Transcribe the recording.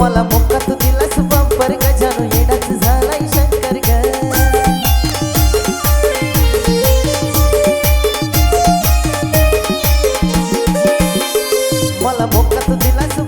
मला मोकात दिलास बंपर गजानू येडाच झालाय शंकर ग. मला मोकात दिलास